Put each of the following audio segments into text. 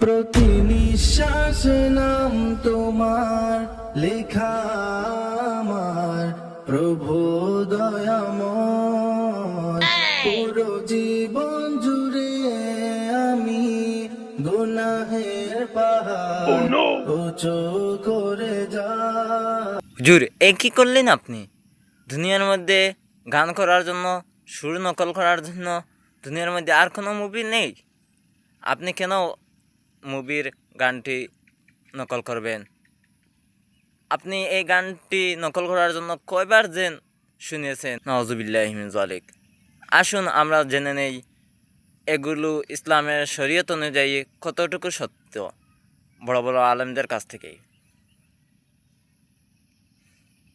প্রতি নিঃশ্বাস নাম তোমার লেখা আমার। প্রভু দয়াময় পুরো জীবন জুড়ে আমি গুনাহের পাহাড় উঁচু করে যা হুজুর এ কি করলেন আপনি? দুনিয়ার মধ্যে গান করার জন্য সুর নকল করার জন্য দুনিয়ার মধ্যে আর কোনো মুভি নেই? আপনি কেন মুভির গানটি নকল করবেন। আপনি এই গানটি নকল করার জন্য কয়বার যেন শুনিয়েছেন নওয়াজুবিল্লাহিমিন জালিক আসুন আমরা জেনে নেই এগুলো ইসলামের শরীয়ত অনুযায়ী কতটুকু সত্য, বড় বড় আলেমদের কাছ থেকেই।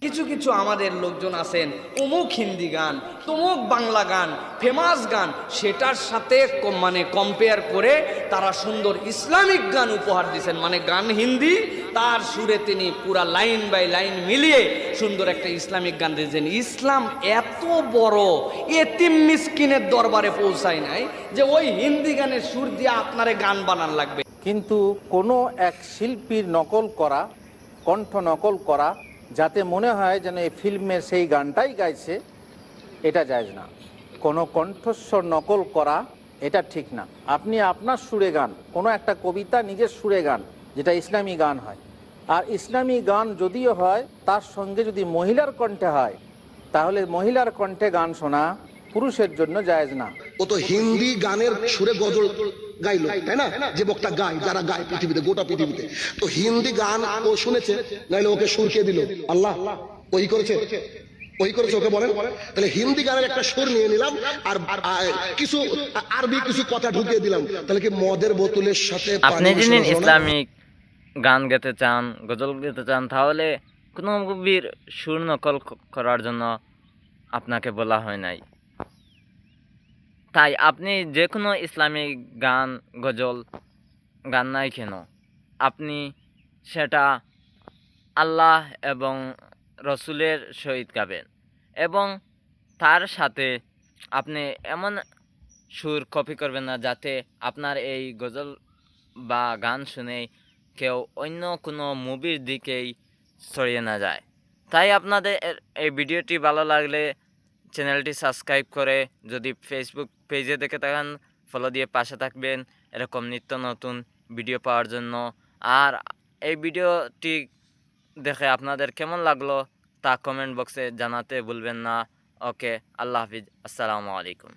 কিছু কিছু আমাদের লোকজন আছেন, অমুক হিন্দি গান, তমুক বাংলা গান ফেমাস গান, সেটার সাথে মানে কম্পেয়ার করে তারা সুন্দর ইসলামিক গান উপহার দিয়েছেন। মানে গান হিন্দি, তার সুরে তিনি পুরা লাইন বাই লাইন মিলিয়ে সুন্দর একটা ইসলামিক গান দিয়েছেন। ইসলাম এত বড়, এতিম মিসকিনের দরবারে পৌঁছায় নাই যে ওই হিন্দি গানের সুর দিয়ে আপনারে গান বানান লাগবে। কিন্তু কোনো এক শিল্পীর নকল করা, কণ্ঠ নকল করা যাতে মনে হয় যেন এই ফিল্মের সেই গানটাই গাইছে, এটা যায় না। কোনো কণ্ঠস্বর নকল করা, এটা ঠিক না। আপনি আপনার সুরে গান, কোনো একটা কবিতা নিজের সুরে গান, যেটা ইসলামী গান হয়। আর ইসলামী গান যদিও হয়, তার সঙ্গে যদি মহিলার কণ্ঠে হয়, তাহলে মহিলার কণ্ঠে গান শোনা পুরুষের জন্য জায়েজ না। ও তো হিন্দি গানের সুরে গজল গাইলো তাই না? যে বক্তা গায় যারা গায় পৃথিবীতে গোটা পৃথিবীতে। তো হিন্দি গান ও শুনেছে নাইলে ওকে সুর কে দিল? আল্লাহ ওই করেছে? ওই করেছে ওকে বলেন? তাহলে হিন্দি গানের একটা সুর নিয়ে নিলাম আর কিছু আরবি কিছু কথা ঢুকিয়ে দিলাম। তাহলে কি মদের বোতলের সাথে আপনি পানি যদি ইসলামিক গান গাইতে চান গজল গাইতে চান তাহলে কোনো মুভির সুর নকল করার জন্য আপনাকে বলা হয় নাই। তাই আপনি যে কোনো ইসলামিক গান, গজল, গান নাই কেন? আপনি সেটা আল্লাহ এবং রসুলের সহিত গাবেন এবং তার সাথে আপনি এমন সুর কপি করবেন না যাতে আপনার এই গজল বা গান শুনে কেউ অন্য কোনো মুভির দিকেই ছড়িয়ে না যায়। তাই আপনাদের এই ভিডিওটি ভালো লাগলে চ্যানেলটি সাবস্ক্রাইব করে যদি ফেসবুক পেজে দেখে থাকেন ফলো দিয়ে পাশে থাকবেন। এরকম নিত্য নতুন ভিডিও পাওয়ার জন্য। আর এই ভিডিওটি দেখে আপনাদের কেমন লাগল তা কমেন্ট বক্সে জানাতে ভুলবেন না। ওকে আল্লাহ হাফিজ। আসসালামু আলাইকুম।